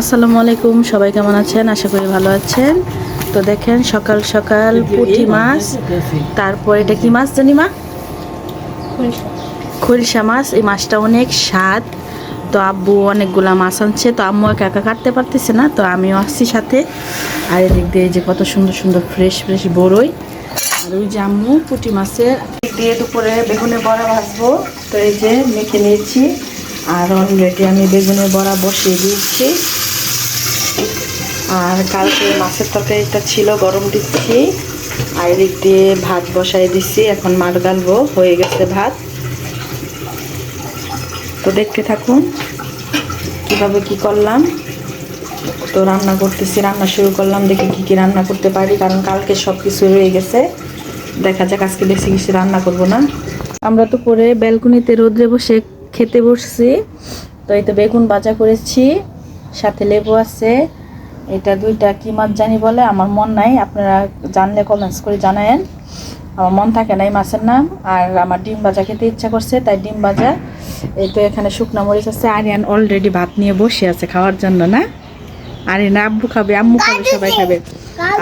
আসসালামু আলাইকুম সবাই কেমন আছেন? আশা করি ভালো আছেন। তো দেখেন সকাল সকাল পুঁটি মাছ তারপর এটা কি মাছ জানি মা? খরিষা মাছ। এই মাছটা অনেক স্বাদ। তো আব্বু অনেকগুলা মাছ আনছে তো আম্মু একা একা কাটতে পারতেছে না তো আমিও আসছি সাথে। আর এদিক দিয়ে এই যে কত সুন্দর সুন্দর ফ্রেশ ফ্রেশ বড়ই। আর ওই যে আম্মু পুঁটি মাছের দিয়ে দুপুরে বেগুনের বড়া ভাজবো। তো এই যে মেখে নিয়েছি। আর অলরেডি আমি বেগুনের বড়া বসিয়ে দিয়েছি। আর কালকে মাছের তরকারিটা ছিল, গরম দিচ্ছি। আর এদিক দিয়ে ভাত বসাই দিচ্ছি, এখন মার গালবো, হয়ে গেছে ভাত। তো দেখতে থাকুন, কীভাবে কি করলাম। তো রান্না করতেছি, রান্না শুরু করলাম, দেখি কি কি রান্না করতে পারি, কারণ কালকে সব কিছু রয়ে গেছে। দেখা যাক, আজকে বেশি কিছু রান্না করব না। আমরা তো পরে ব্যালকনিতে রোদ্রে বসে খেতে বসছি। তো এই তো বেগুন ভাজা করেছি, সাথে লেবু আছে এটা দুইটা কি মাছ জানি বলে আমার মন নাই। আপনারা জানলে কমেন্টস করে জানায়েন। আমার মন থাকে না এই মাছের নাম আর আমার ডিম ভাজা খেতে ইচ্ছা করছে তাই ডিম ভাজা। এই তো এখানে শুকনো মরিচ আছে। আরিয়ান অলরেডি ভাত নিয়ে বসে আছে খাওয়ার জন্য না? আরে না আব্বু খাবে আম্মু খাবে সবাই খাবে।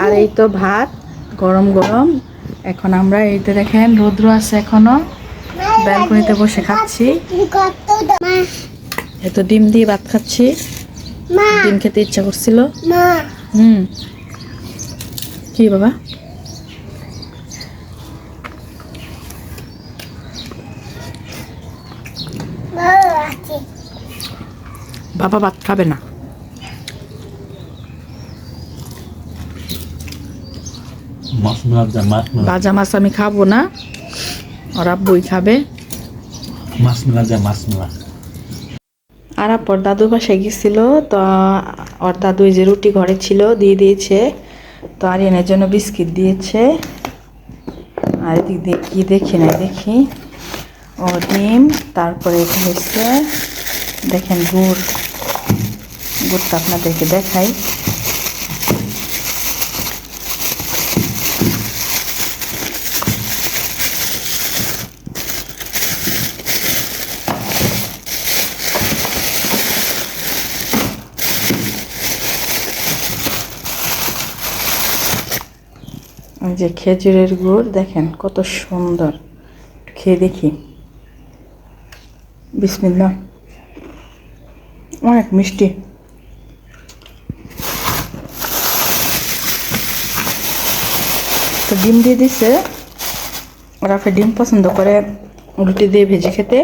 আর এই তো ভাত গরম গরম। এখন আমরা এই তো দেখেন রৌদ্র আছে এখনও। ব্যালকনিতে বসে খাচ্ছি। এই তো ডিম দিয়ে ভাত খাচ্ছি। ডিম খেতে ইচ্ছা করছিল। হুম। কি বাবা? বাবা ভাত খাবে না। ভাজা মাছ আমি খাব না। ওর আব্বুই খাবে। মাছ মেলা যায় মাছ মেলা আর আপর দাদু বাসায় গেছিল, তো ওর দাদু যে রুটি ঘরে ছিল, দিয়ে দিয়েছে। তো আর এনের জন্য বিস্কিট দিয়েছে। আর এদিক কি দেখি না দেখি। ও ডিম, তারপরে হয়েছে হচ্ছে, দেখেন গুড়। গুড়টা আপনাদেরকে দেখাই। যে খেজুরের গুড়, দেখেন কত সুন্দর। খেয়ে দেখি। বিসমিল্লা অনেক মিষ্টি। তো ডিম দিয়ে দিছে। ওরা ফের ডিম পছন্দ করে, রুটি দিয়ে ভেজে খেতে।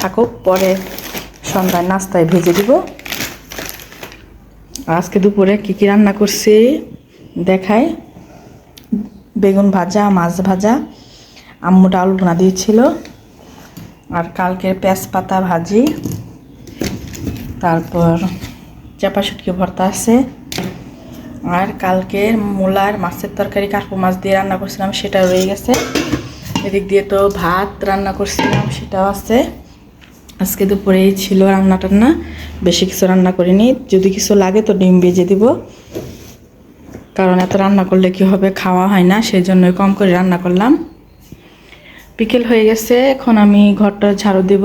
থাকুক, পরে সন্ধ্যায় নাস্তায় ভেজে দিব। আজকে দুপুরে কী কী রান্না করছি দেখাই। বেগুন ভাজা, মাছ ভাজা, আম্মুটা আলু ভুনা দিয়েছিল। আর কালকের পেঁয়াজ পাতা ভাজি। তারপর চাপা শুটকি ভর্তা আছে। আর কালকের মূলার মাছের তরকারি কার্পু মাছ দিয়ে রান্না করছিলাম সেটা রয়ে গেছে। এদিক দিয়ে তো ভাত রান্না করছিলাম, সেটাও আছে। আজকে দুপুরেই ছিল রান্না টান্না, বেশি কিছু রান্না করিনি। যদি কিছু লাগে তো ডিম ভেজে দিব। কারণ এত রান্না করলে কি হবে, খাওয়া হয় না সেই জন্যই কম করে রান্না করলাম। বিকেল হয়ে গেছে, এখন আমি ঘরটা ঝাড়ু দেব।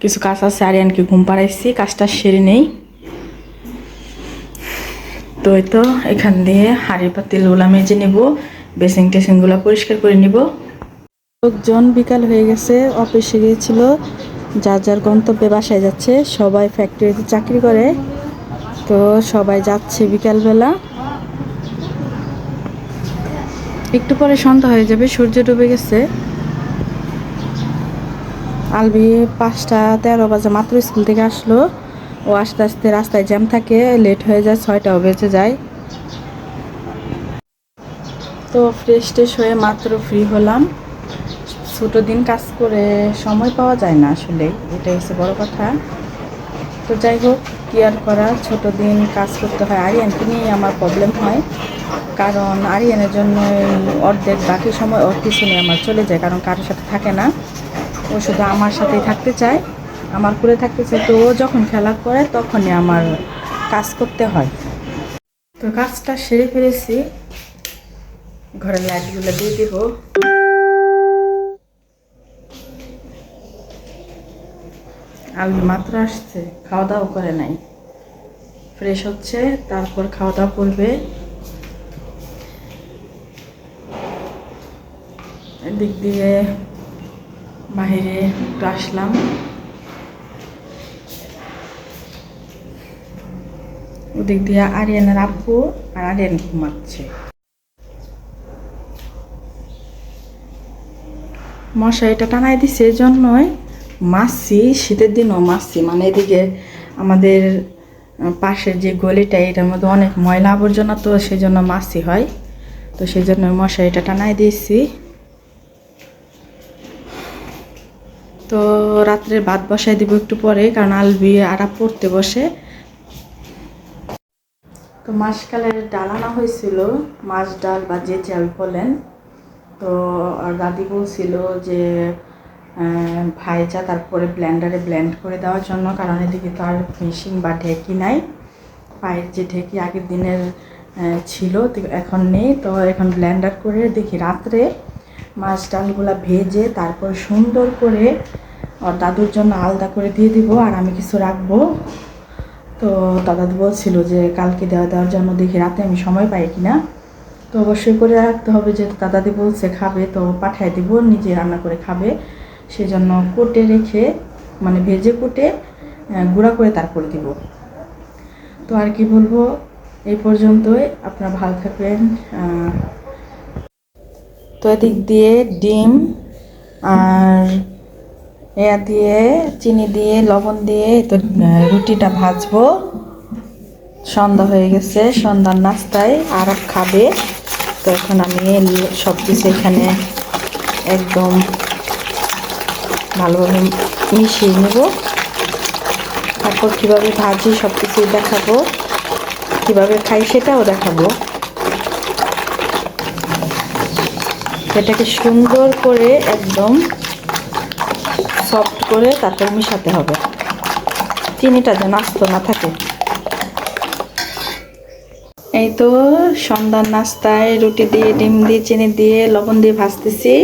কিছু কাজ আছে, আরিয়ানকে ঘুম পাড়াইছি, কাজটা সেরে নেই। তো এই তো, এখান দিয়ে হাঁড়ি পাতিলগুলো মেজে নেব বেসিং টেসিংগুলো পরিষ্কার করে নিব। লোকজন বিকাল হয়ে গেছে, অফিসে গিয়েছিল। যার যার গন্তব্যে বাসায় যাচ্ছে, সবাই ফ্যাক্টরিতে চাকরি করে। তো সবাই যাচ্ছে বিকালবেলা। একটু পরে সন্ধ্যা হয়ে যাবে, সূর্য ডুবে গেছে। আলবি পাঁচটা তেরো বাজে মাত্র স্কুল থেকে আসলো। ও আস্তে আস্তে রাস্তায় জ্যাম থাকে, লেট হয়ে যায়, ছয়টাও বেজে যায়। তো ফ্রেশ ট্রেশ হয়ে মাত্র ফ্রি হলাম। ছোটো দিন কাজ করে সময় পাওয়া যায় না আসলে, এটাই হচ্ছে বড় কথা। তো যাই হোক, কি আর করা? ছোটো দিন কাজ করতে হয়। আরিয়ানকে নিয়েই আমার প্রবলেম হয়। কারণ আরিয়ানের জন্য অর্ধেক বাকি সময় ওর পিছনে আমার চলে যায়, কারণ কারোর সাথে থাকে না। ও শুধু আমার সাথেই থাকতে চায়, আমার করে থাকতে চায়। তো ও যখন খেলা করে, তখনই আমার কাজ করতে হয়। তো কাজটা সেরে ফেলেছি। ঘরের লাইটগুলো দিয়ে দিব। আলবি মাত্র আসছে খাওয়া দাওয়া করে নাই। ফ্রেশ হচ্ছে, তারপর খাওয়া দাওয়া করবে। এদিক দিয়ে বাহিরে একটু আসলাম। ওদিক দিয়ে আরিয়ানের আব্বু আর আরিয়ান ঘুমাচ্ছে। মশারিটা টানাই দিছে এই জন্যই মাছি, শীতের দিনও মাছি। মানে এদিকে আমাদের পাশের যে গলিটা, এটার মধ্যে অনেক ময়লা আবর্জনা তো সেই জন্য মাছি হয়। তো সেই জন্য মশারিটা টানাই দিয়েছি। তো রাত্রে ভাত বসাই দিব একটু পরে, কারণ আলবি আরা পড়তে বসে। তো মাসকালের ডাল আনা হয়েছিল, মাছ ডাল বা যে চাল বলেন। তো আর দাদি বলছিল যে ভাইজা তারপরে ব্ল্যান্ডারে ব্ল্যান্ড করে দেওয়ার জন্য, কারণ এদিকে তো আর মেশিন বা ঢেকি নাই। পায়ের যে ঢেকি আগের দিনের ছিল এখন নেই। তো এখন ব্ল্যান্ডার করে দেখি রাত্রে মাছ ডালগুলা ভেজে তারপর সুন্দর করে ওর দাদুর জন্য আলাদা করে দিয়ে দিব, আর আমি কিছু রাখব। তো দাদা বলছিল যে কালকে দেওয়া দেওয়ার জন্য দেখি রাতে আমি সময় পাই কি না তো অবশ্যই করে রাখতে হবে, যেহেতু দাদাদি বলছে খাবে, তো পাঠায় দিব, নিজে রান্না করে খাবে। সেই জন্য কুটে রেখে মানে ভেজে কুটে গুঁড়া করে তারপরে দিব। তো আর কি বলব, এই পর্যন্তই। আপনারা ভালো থাকবেন তো এদিক দিয়ে ডিম আর এয়া দিয়ে চিনি দিয়ে, লবণ দিয়ে তো রুটিটা ভাজবো। সন্ধ্যা হয়ে গেছে, সন্ধ্যার নাস্তায় আর খাবে। তো এখন আমি সব কিছু এখানে একদম ভালোভাবে মিশিয়ে নেব। তারপর কীভাবে ভাজি সব কিছু দেখাবো, কীভাবে খাই সেটাও দেখাবো। এটাকে সুন্দর করে একদম সফট করে তারপর মিশাতে হবে। চিনিটা যেন আস্ত না থাকে। এই তো সন্ধ্যার নাস্তায় রুটি দিয়ে, ডিম দিয়ে, চিনি দিয়ে, লবণ দিয়ে ভাজতেছি।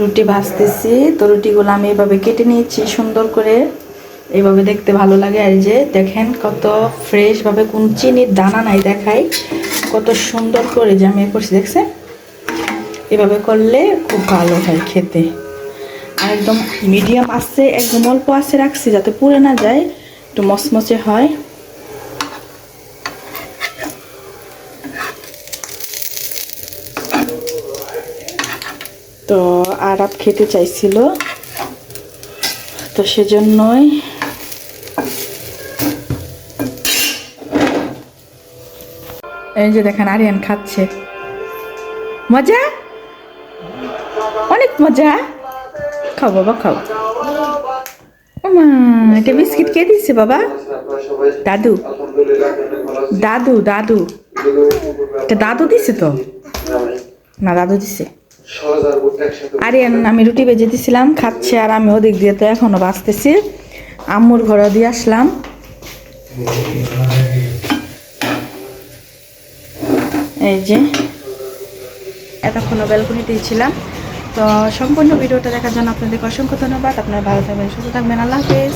রুটি ভাজতেছি। তো রুটিগুলো আমি এভাবে কেটে নিয়েছি সুন্দর করে। এইভাবে দেখতে ভালো লাগে। আর যে দেখেন কত ফ্রেশভাবে কোন চিনির দানা নাই দেখাই। কত সুন্দর করে যে আমি করছি, দেখছেন? এভাবে করলে খুব ভালো হয় খেতে। আর একদম মিডিয়াম আছে, একদম অল্প আছে রাখছি যাতে পুড়ে না যায়, একটু মচমচে হয় তো আরাপ খেতে চাইছিল। তো সেজন্যই এই যে দেখেন, আরিয়ান খাচ্ছে। মজা? অনেক মজা। খাও বাবা, খাও। এটা বিস্কিট কে দিচ্ছে বাবা? দাদু। দাদু দাদু। এটা দাদু দিছে তো? না, দাদু দিছে। আরিয়ান আমি রুটি বেজে দিছিলাম খাচ্ছে আর আমি ওদিক দিয়ে তো এখনও বাঁচতেছি। আম্মুর ঘরে দিয়ে আসলাম। এই যে এতক্ষণও ব্যালকনিতেই ছিলাম। তো সম্পূর্ণ ভিডিওটা দেখার জন্য আপনাদেরকে অসংখ্য ধন্যবাদ। আপনারা ভালো থাকবেন সুস্থ থাকবেন। আল্লাহ হাফেজ।